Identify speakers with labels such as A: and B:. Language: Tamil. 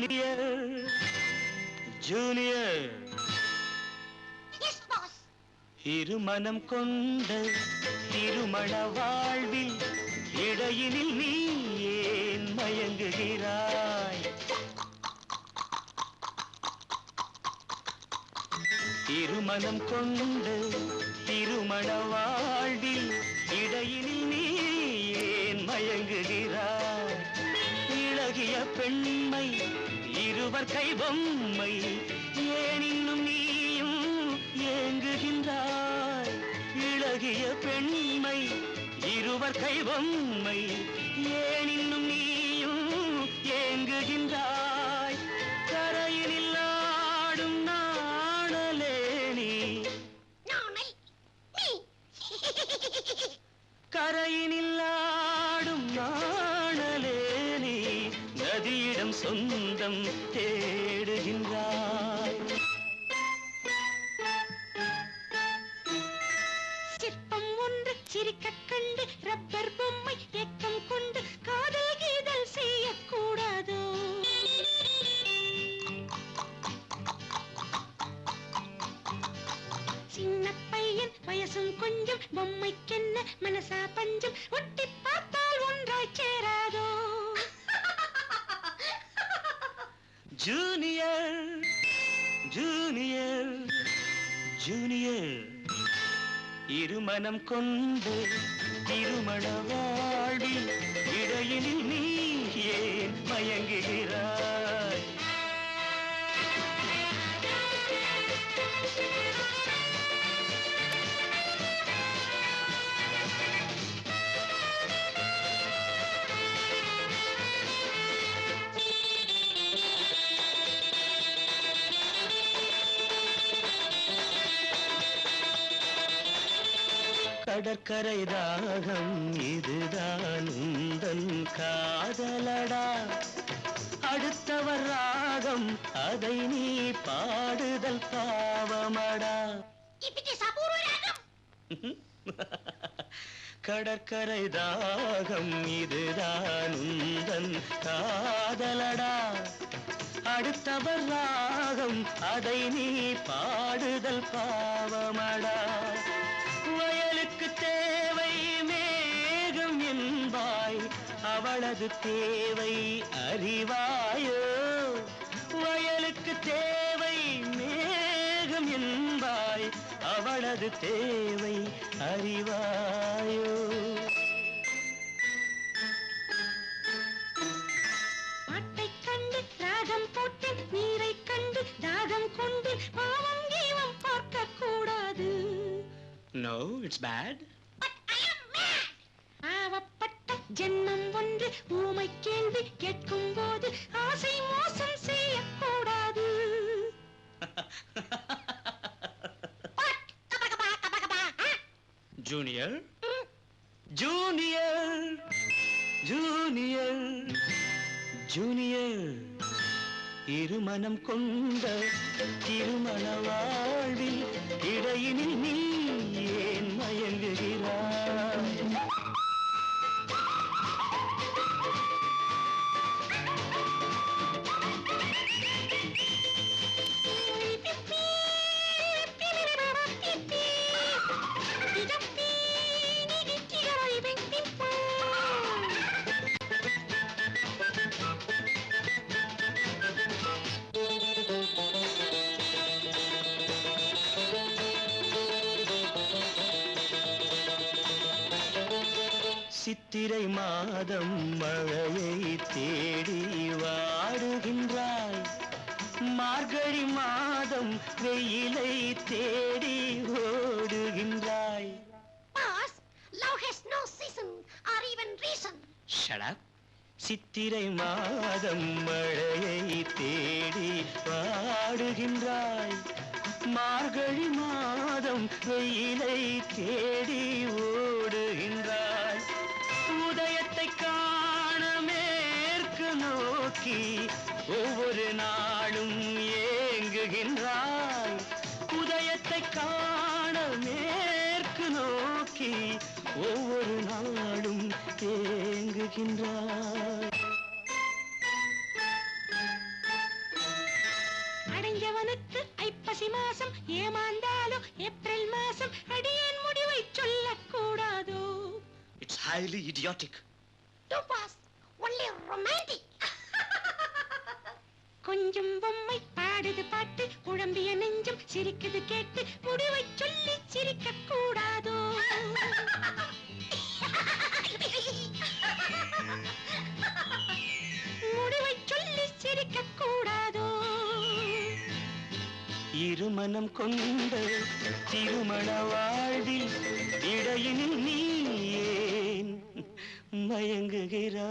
A: ஜூனியர் ஜூனியர் இருமனம் கொண்ட திருமண வாழ்வில் இடையினில் நீ ஏன் மயங்குகிறாய்? இருமனம் கொண்ட திருமண வாழ்வில் இடையினில் நீ ஏன் மயங்குகிறாய்? அழகிய பெண்மை இருவர் கை பொம்மை ஏன் இன்னும் நீயும் ஏங்குகின்றாய்? இழகிய பெண்மை இருவர் கை பொம்மை ஏன் இன்னும் நீயும் ஏங்குகின்றாய்? சொந்தம் தேடுகின்றாய்.
B: சிற்பம் ஒன்று சிரிக்க கண்டு ரப்பர் பொம்மை ஏக்கம் கொண்டு காதல் கீதல் செய்யக்கூடாதோ. சின்ன பையன் வயசும் கொஞ்சம் பொம்மைக்கென்ன மனசா பஞ்சம் ஒட்டி
A: ஜூனியர் ஜூனியர் ஜூனியர். இருமனம் கொண்டு திருமண வாழ்வில் இடையினில் நீ ஏன் மயங்குகிறாய்? கடற்கரை தாகம் இதுதான் உந்தன் காதலடா. அடுத்தவர் ராகம் அதை நீ பாடுதல் பாவமடா. கடற்கரை தாகம் இதுதான் உந்தன் காதலடா. அடுத்தவர் ராகம் அதை நீ பாடுதல் பாவமடா. அவளது தேவை அறிவாயோ? வயலுக்கு தேவை மேகம் என்பாய் அவளது தேவை அறிவாயோ?
B: பாட்டைக் கண்டு ராகம் போட்டேன் நீரைக் கண்டு தாகம் கொண்டு பாவம் கீவம் பார்க்க கூடாது.
A: நோ இட்ஸ் பேட்
B: பாவப்பட்ட ஜென்மம் ஒன்று ஊமை கேள்வி கேட்கும் போது ஆசை மோசம் செய்யக்கூடாது.
A: ஜூனியர். ஜூனியர். ஜூனியர். ஜூனியர். இருமனம் கொண்ட திருமண வாழ்வில் சித்திரை மாதம் மழையை தேடி வாடுகின்றாய். மார்கழி மாதம் வெயிலை தேடி ஓடுகின்றாய்.
B: Boss, love has no season or even reason.
A: Shut up சித்திரை மாதம் மழையை தேடி பாடுகின்றாய் மார்கழி மாதம் வெயிலை தேடி ஓடுகின்றாய்
B: மாசம் ஏமாந்தாலும் ஏப்ரல் மாசம் அடியேன் முடிவை சொல்லக்கூடாதோ.
A: It's highly idiotic.
B: No boss, only romantic. கொஞ்சம் பொம்மை பாடுது பாட்டு குழம்பிய நெஞ்சம் சிரிக்குது கேட்டு முடிவை சொல்லி சிரிக்க கூடாதோ
A: திருமணம் கொண்ட திருமண வாழ்வில் இடையினில் நீ ஏன் மயங்குகிறாய்?